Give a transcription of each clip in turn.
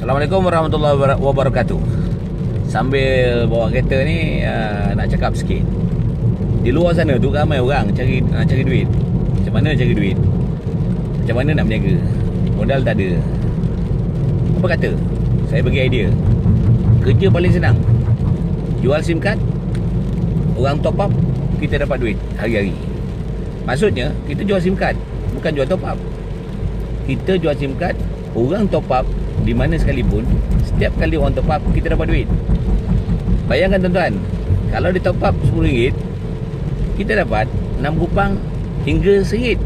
Assalamualaikum warahmatullahi wabar- wabarakatuh. Sambil bawa kereta ni uh, nak cakap sikit. Di luar sana tu ramai orang cari nak cari duit. Macam mana cari duit? Macam mana nak berniaga? Modal tak ada. Apa kata? Saya bagi idea. Kerja paling senang. Jual SIM card, orang top up, kita dapat duit hari-hari. Maksudnya, kita jual SIM card, bukan jual top up. Kita jual SIM card, orang top up di mana sekalipun, setiap kali orang top up, kita dapat duit. Bayangkan tuan-tuan, kalau dia top up RM10, kita dapat 6 kupang hingga RM1.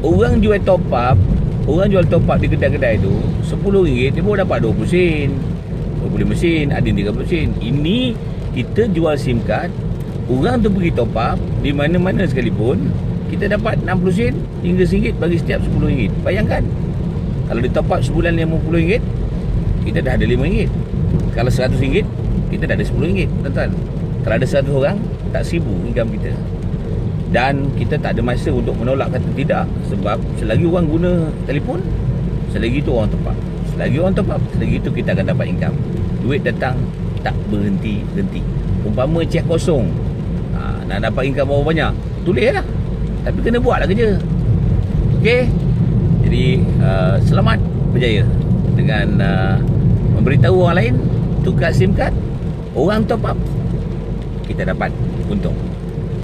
Orang jual top up, orang jual top up di kedai-kedai tu, RM10 dia baru dapat 20 sen. 25 sen, ada yang 30 sen. Ini kita jual SIM card, orang tu pergi top up di mana-mana sekalipun, kita dapat 60 sen hingga RM1 bagi setiap RM10. Bayangkan. Kalau dia top up sebulan RM50, kita dah ada RM5. Kalau RM100, kita dah ada RM10, tuan-tuan. Kalau ada 100 orang, tak RM1,000 income kita. Dan kita tak ada masa untuk menolak kata tidak sebab selagi orang guna telefon, selagi itu orang top up. Selagi orang top up, selagi itu kita akan dapat income. Duit datang tak berhenti-henti. Umpama cek kosong, ha, nak dapat income berapa banyak, tulis lah. Tapi kena buat lah kerja. Okey? Jadi uh, selamat berjaya dengan uh, memberitahu orang lain tukar SIM card, orang top up, kita dapat untung.